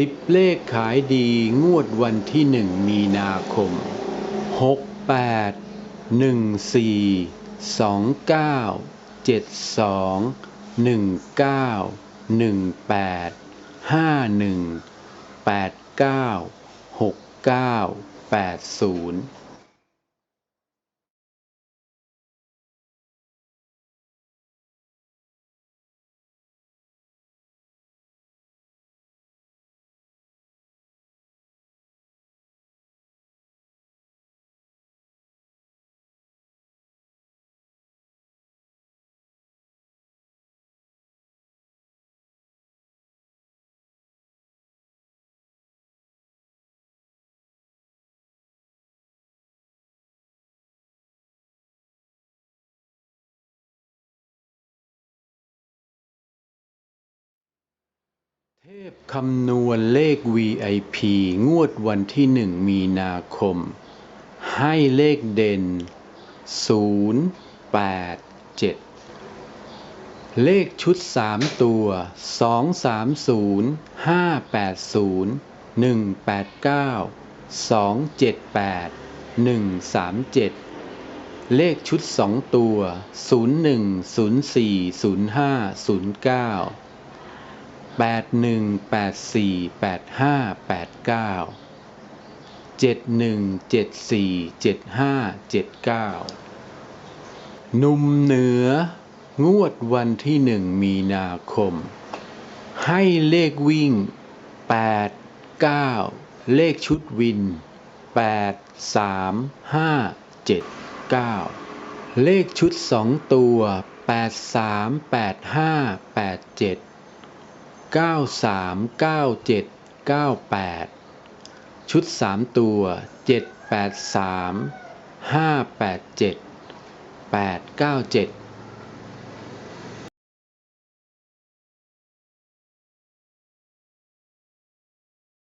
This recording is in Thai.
สิบเลขขายดีงวดวันที่หนึ่งมีนาคมหกแปดหนึ่งสี่สองเก้าเจ็ดสองหนึ่งเก้าหนึ่งแปดห้าหนึ่งแปดเก้าหกเก้าแปดศูนย์ เทพคำนวณเลข VIP งวดวันที่หนึ่งมีนาคม ให้เลขเด่น 0 8 7 เลขชุด 3 ตัว 2 3 0 5 8 0 1 8 9 2 7 8 1 3 7 เลขชุด 2 ตัว 01040509 81848589 71747579 หนุ่มเหนืองวดวันที่หนึ่งมีนาคม ให้เลขวิ่ง 8 9 เลขชุดวิน 8 3 5 7 9 เลขชุดสองตัว 8 3 8 5 8 7 ก้าสามเก้าเจ็ดเก้าแปดชุดสามตัวเจ็ดแปดสามห้าแปดเจ็ดแปดเก้าเจ็ด